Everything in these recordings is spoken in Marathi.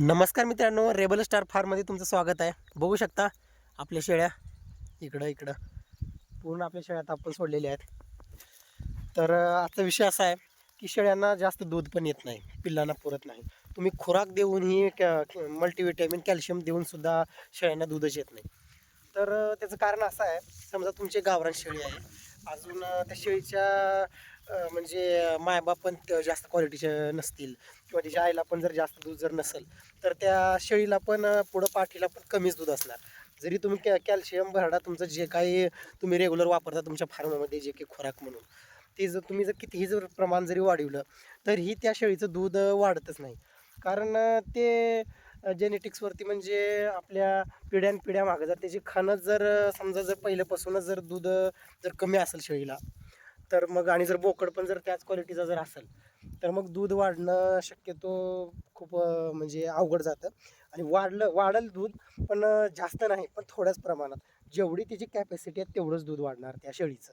नमस्कार मित्रांनो रेबल स्टार फार्ममध्ये तुमचं स्वागत आहे. बघू शकता आपल्या शेळ्या इकडं इकडं. पूर्ण आपल्या शेळ्या आता आपण सोडलेल्या आहेत. तर आजचा विषय असा आहे की शेळ्यांना जास्त दूध पण येत नाही पिल्लांना पुरत नाही. तुम्ही खुराक देऊनही कॅ मल्टीविटॅमिन कॅल्शियम देऊनसुद्धा शेळ्यांना दूधच येत नाही. तर त्याचं कारण असं आहे समजा तुमचे गावरान शेळी आहे अजून त्या शेळीच्या म्हणजे मायबाप पण जास्त क्वालिटीचे नसतील. किंवा तिच्या आईला पण जर जास्त दूध जर नसेल तर त्या शेळीला पण पुढं पाठीला पण कमीच दूध असणार. जरी तुम्ही कॅ कॅल्शियम भरडा तुमचं जे काही तुम्ही रेग्युलर वापरता तुमच्या फार्ममध्ये जे काही खुराक म्हणून ते जर तुम्ही जर कितीही जर प्रमाण जरी वाढवलं तरीही त्या शेळीचं दूध वाढतच नाही. कारण ते जेनेटिक्सवरती म्हणजे आपल्या पिढ्यानपिढ्या मागं जर त्याची खाणं जर समजा जर पहिल्यापासूनच जर दूध जर कमी असेल शेळीला तर मग आणि जर बोकड पण जर त्याच क्वालिटीचा जर असेल तर मग दूध वाढणं शक्यतो खूप म्हणजे अवघड जातं. आणि वाढलं वाढेल दूध पण जास्त नाही पण थोड्याच प्रमाणात. जेवढी त्याची कॅपॅसिटी आहे तेवढंच दूध वाढणार त्या शेळीचं.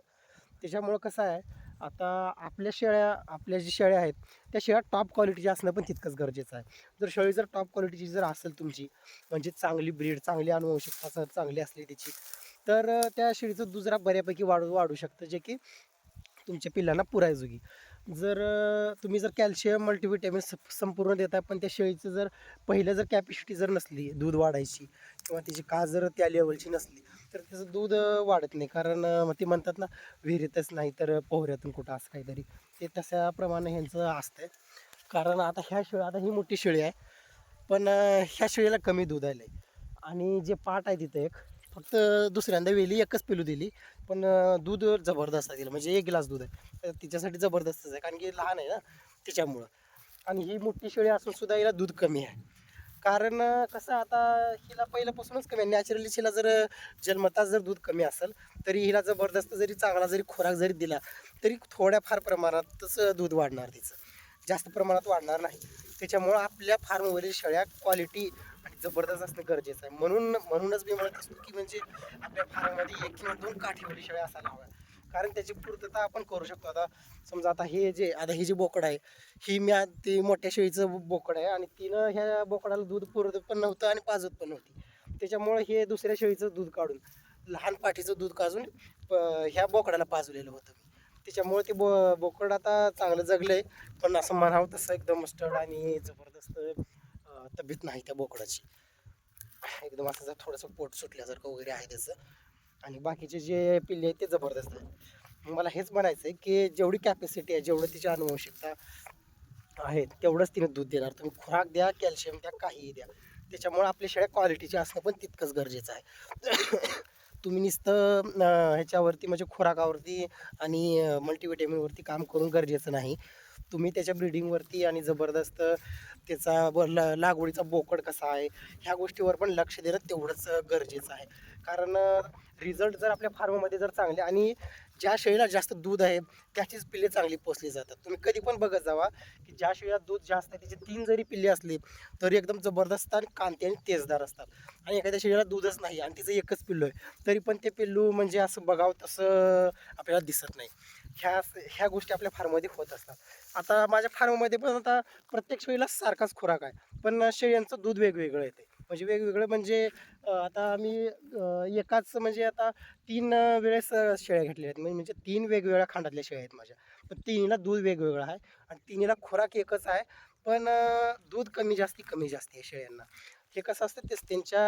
त्याच्यामुळं कसं आहे आता आपल्या शेळ्या आपल्या जी शेळ्या आहेत त्या शेळ्या टॉप क्वालिटीच्या असणं पण तितकंच गरजेचं आहे. जर शेळी जर टॉप क्वालिटीची जर असेल तुमची म्हणजे चांगली ब्रीड चांगली अनुवंशिकता चांगली असली त्याची तर त्या शेळीचं दुसरा बऱ्यापैकी वाढू वाढू शकतं. जे की तुमच्या पिल्लांना पुरायजोगी. जर तुम्ही जर कॅल्शियम मल्टीव्हिटॅमिन संपूर्ण देताय पण त्या शेळीचं जर पहिलं जर कॅपॅसिटी जर नसली दूध वाढायची किंवा तिची कास जर त्या लेवलची नसली तर त्याचं दूध वाढत नाही. कारण मग ते म्हणतात ना विहिरीतच नाही तर पोहऱ्यातून कुठं असं काहीतरी. ते तशाप्रमाणे ह्यांचं असतंय. कारण आता ह्या शेळी आता ही मोठी शेळी आहे पण ह्या शेळीला कमी दूध आलं आहे आणि जे पाट आहे तिथं एक फक्त दुसऱ्यांदा वेली एकच पिलू दिली पण दूध जबरदस्त आहे तिला म्हणजे एक ग्लास दूध आहे. तर तिच्यासाठी जबरदस्तच आहे. कारण की लहान आहे ना त्याच्यामुळं आणि ही मोठी शेळी असून सुद्धा हिला दूध कमी आहे. कारण कसं आता हिला पहिल्यापासूनच कमी आहे. नॅचरली हिला जर जन्मताच जर दूध कमी असेल तरी हिला जबरदस्त जरी चांगला जरी खोराक जरी दिला तरी थोड्याफार प्रमाणातच दूध वाढणार तिचं. जास्त प्रमाणात वाढणार नाही. त्याच्यामुळं आपल्या फार्मवरील शेळ्या क्वालिटी जबरदस्त असणं गरजेचं आहे. म्हणून म्हणूनच मी म्हणत असतो की म्हणजे आपल्या फार्ममध्ये एक किंवा दोन काठीवरी शेळ्या असायला हव्या. कारण त्याची पूर्तता आपण करू शकतो. आता समजा आता हे जे आता ही जी बोकड आहे ही मी ती मोठ्या शेळीचं बोकड आहे आणि तिनं ह्या बोकडाला दूध पुरत पण नव्हतं आणि पाजत पण नव्हती. त्याच्यामुळं हे दुसऱ्या शेळीचं दूध काढून लहान पाठीचं दूध काढून प- ह्या बोकडाला पाजवलेलं होतं मी. त्याच्यामुळे ते बो बोकड आता चांगलं जगलं आहे पण असं म्हणावं तसं एकदम मस्टर्ड आणि जबरदस्त तब्येत नाही त्या बोकडाची. एकदम असं जर थोडंसं पोट सुटल्यासारखं वगैरे आहे त्याचं. आणि बाकीचे जे पिल्ले आहेत ते जबरदस्त आहेत. मला हेच म्हणायचं आहे की जेवढी कॅपॅसिटी आहे जेवढं तिची अनुवंशिकता आहे तेवढंच तिने दूध देणार. तुम्ही खुराक द्या कॅल्शियम द्या काहीही द्या. त्याच्यामुळे आपल्या शेळ्या क्वालिटीचे असणं पण तितकंच गरजेचं आहे. तुम्ही नुसतं ह्याच्यावरती म्हणजे खुराकावरती आणि मल्टीव्हिटॅमिनवरती काम करून गरजेचं नाही. तुम्ही त्याच्या ब्रिडिंगवरती आणि जबरदस्त त्याचा ब ला लागवडीचा बोकड कसा आहे ह्या गोष्टीवर पण लक्ष देणं तेवढंच गरजेचं आहे. कारण रिझल्ट जर आपल्या फार्ममध्ये जर चांगले आणि ज्या शेळीला जास्त दूध आहे त्याचीच पिल्ले चांगली पोचली जातात. तुम्ही कधी पण बघत जावा की ज्या शेळीला दूध जास्त आहे त्याची तीन जरी पिल्ले असली तरी एकदम जबरदस्त आणि कांती आणि तेजदार असतात. आणि एखाद्या शेळीला दूधच नाही आणि तिचं एकच पिल्लू आहे तरी पण ते पिल्लू म्हणजे असं बघावं तसं आपल्याला दिसत नाही. ह्या ह्या गोष्टी आपल्या फार्ममध्ये होत असतात. आता माझ्या फार्ममध्ये पण आता प्रत्येक शेळीला सारखाच खुराक आहे. पण शेळ्यांचं दूध वेगवेगळं येते म्हणजे वेगवेगळं म्हणजे आता आम्ही एकाच म्हणजे आता तीन वेळेस शेळ्या घेतलेल्या आहेत. म्हणजे तीन वेगवेगळ्या खांडातल्या शेळ्या आहेत माझ्या. पण तिन्हीला दूध वेगवेगळं आहे आणि तिन्हीला खुराक एकच आहे. पण दूध कमी जास्ती कमी जास्ती आहे शेळ्यांना. हे कसं असतं तेच त्यांच्या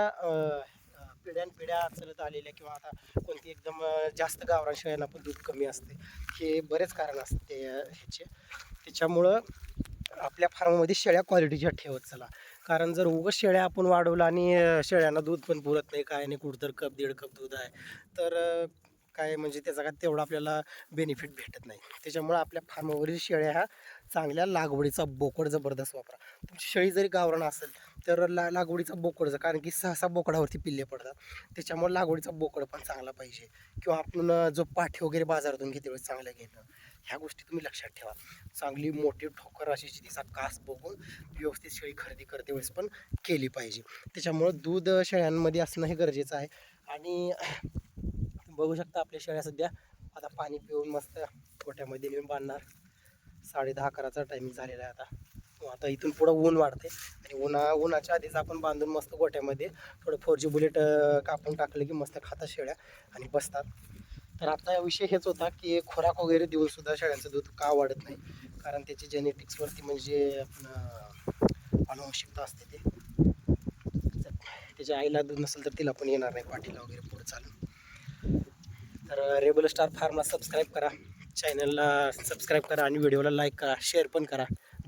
पिढ्यानपिढ्या चलत आलेल्या किंवा आता कोणती एकदम जास्त गावरान शेळ्यांना पण दूध कमी असते. हे बरेच कारण असते ते ह्याचे. त्याच्यामुळं आपल्या फार्ममध्ये शेळ्या क्वालिटीच्या ठेवत चला. कारण जर उगाच शेळ्या आपण वाढवलं आणि शेळ्यांना दूध पण पुरत नाही काय नाही कुठं तर कप दीड कप दूध आहे तर काय म्हणजे त्याचा काय तेवढा आपल्याला बेनिफिट भेटत नाही. त्याच्यामुळं आपल्या फार्मवरील शेळ्या ह्या चांगल्या लागवडीचा बोकड जबरदस्त वापरा. तुमची शेळी जरी गावरान असेल तर ला लागवडीचा बोकड कारण की सहसा बोकडावरती पिल्ले पडतात. त्याच्यामुळे लागवडीचा बोकड पण चांगला पाहिजे. किंवा आपण जो पाठी वगैरे बाजारातून घेते वेळेस चांगलं घेणं. ह्या गोष्टी तुम्ही लक्षात ठेवा. चांगली मोठी ठोकर अशी तिचा कास बघून व्यवस्थित शेळी खरेदी करते वेळेस पण केली पाहिजे. त्याच्यामुळं दूध शेळ्यांमध्ये असणं हे गरजेचं आहे. आणि बघू शकता आपल्या शेळ्या सध्या आता पाणी पिऊन मस्त गोट्यामध्ये नेऊन बांधणार. साडे दहा अकराचा टायमिंग झालेला आहे आता. आता इथून पुढं ऊन वाढते आणि उन्हा उन्हाच्या आधीच आपण बांधून मस्त गोट्यामध्ये थोडं फोर जी बुलेट कापून टाकलं की मस्त खातात शेळ्या आणि बसतात. तर आता विषय हेच होता की खोराक वगैरे देऊन सुद्धा शेळ्यांचं दूध का वाढत नाही? कारण त्याची जेनेटिक्सवरती म्हणजे आपण अनुवंशिकता असते ते. त्याच्या आईला दूध नसेल तर तिला पण येणार नाही पाठीला वगैरे पुढे चालून. तर रेबल स्टार फार्मला सबस्क्राईब करा. चॅनलला सबस्क्राईब करा आणि व्हिडिओला लाईक करा. शेअर पण करा.